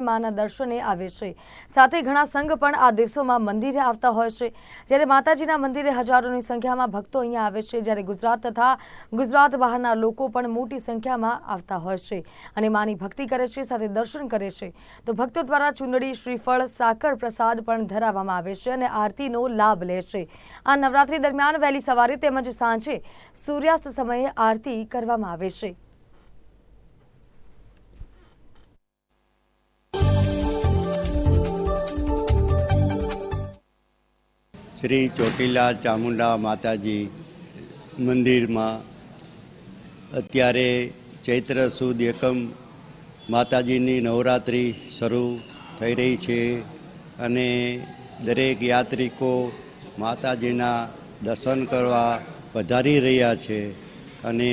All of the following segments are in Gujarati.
માના દર્શને આવે છે. સાથે ઘણા સંઘ પણ આ દિવસોમાં મંદિરે આવતા હોય છે. જ્યારે માતાજીના મંદિરે હજારોની સંખ્યામાં ભક્તો અહીંયા આવે છે. જ્યારે ગુજરાત તથા ગુજરાત બહારના લોકો પણ મોટી સંખ્યામાં આવતા હોય છે અને માની ભક્તિ કરે છે, સાથે દર્શન કરે છે. તો ભક્તો દ્વારા ચુંદડી, શ્રીફળ, સાકર પ્રસાદ પણ ધરાવવામાં આવે છે અને આરતીનો લાભ લે છે. આ નવરાત્રી દરમિયાન વહેલી સવારે તેમજ સાંજે સૂર્યાસ્ત સમયે આરતી કરવામાં આવે છે. શ્રી ચોટીલા ચામુંડા માતાજી મંદિરમાં અત્યારે ચૈત્ર સુદ એકમ માતાજીની નવરાત્રિ શરૂ થઈ રહી છે અને દરેક યાત્રિકો માતાજીના દર્શન કરવા પધારી રહ્યા છે અને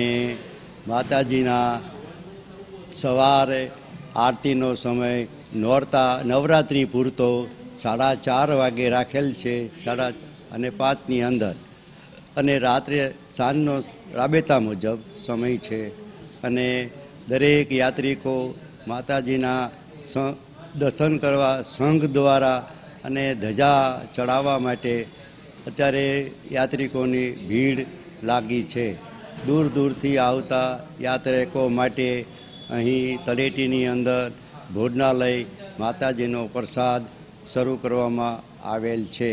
માતાજીના સવારે આરતીનો સમય નોરતા નવરાત્રિ પૂરતો સાડા ચાર વાગે રાખેલ છે, સાડા અને પાંચની અંદર. અને રાત્રે સાંજનો રાબેતા મુજબ સમય છે. અને દરેક યાત્રિકો માતાજીના દર્શન કરવા સંઘ દ્વારા અને ધજા ચડાવવા માટે અત્યારે યાત્રિકોની ભીડ લાગી છે. દૂર દૂરથી આવતા યાત્રિકો માટે અહીં તળેટીની અંદર ભોજનાલય, માતાજીનો પ્રસાદ શરૂ કરવામાં આવેલ છે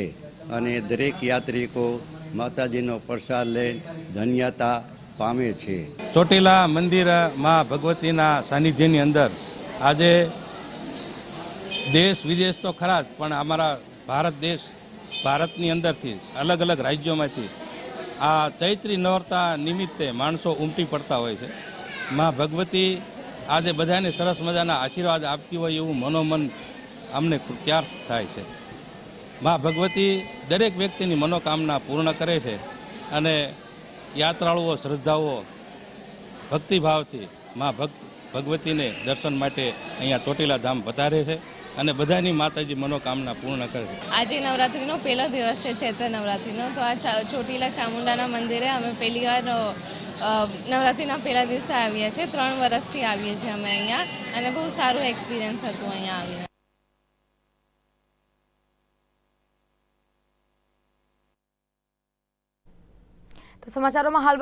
અને દરેક યાત્રિકો માતાજીનો પ્રસાદ લઈ ધન્યતા પામે છે. ચોટીલા મંદિરમાં ભગવતીના સાનિધ્યની અંદર આજે દેશ વિદેશ તો ખરા જ, પણ અમારા ભારત દેશ ભારતની અંદરથી અલગ અલગ રાજ્યોમાંથી આ ચૈત્રી નવરતા નિમિત્તે માણસો ઉમટી પડતા હોય છે. માં ભગવતી આજે બધાને સરસ મજાના આશીર્વાદ આપતી હોય એવું મનોમન અમને કૃત્યાર્થ થાય છે. મા ભગવતી દરેક વ્યક્તિની મનોકામના પૂર્ણ કરે છે અને યાત્રાળુઓ શ્રદ્ધાઓ ભક્તિભાવથી મા ભક્ત ભગવતીને દર્શન માટે અહીંયા ચોટીલા ધામ વધારે છે અને બધાની માતાજી મનોકામના પૂર્ણ કરે છે. આજે નવરાત્રિનો પહેલો દિવસ છે, ચૈત્ર નવરાત્રિનો. તો આ ચોટીલા ચામુંડાના મંદિરે અમે પહેલી વાર નવરાત્રિના પહેલા દિવસે આવ્યા છીએ. ત્રણ વર્ષથી આવીએ છીએ અમે અહીંયા અને બહુ સારું એક્સપિરિયન્સ હતું અહીંયા આવીને. તો સમાચારોમાં હાલ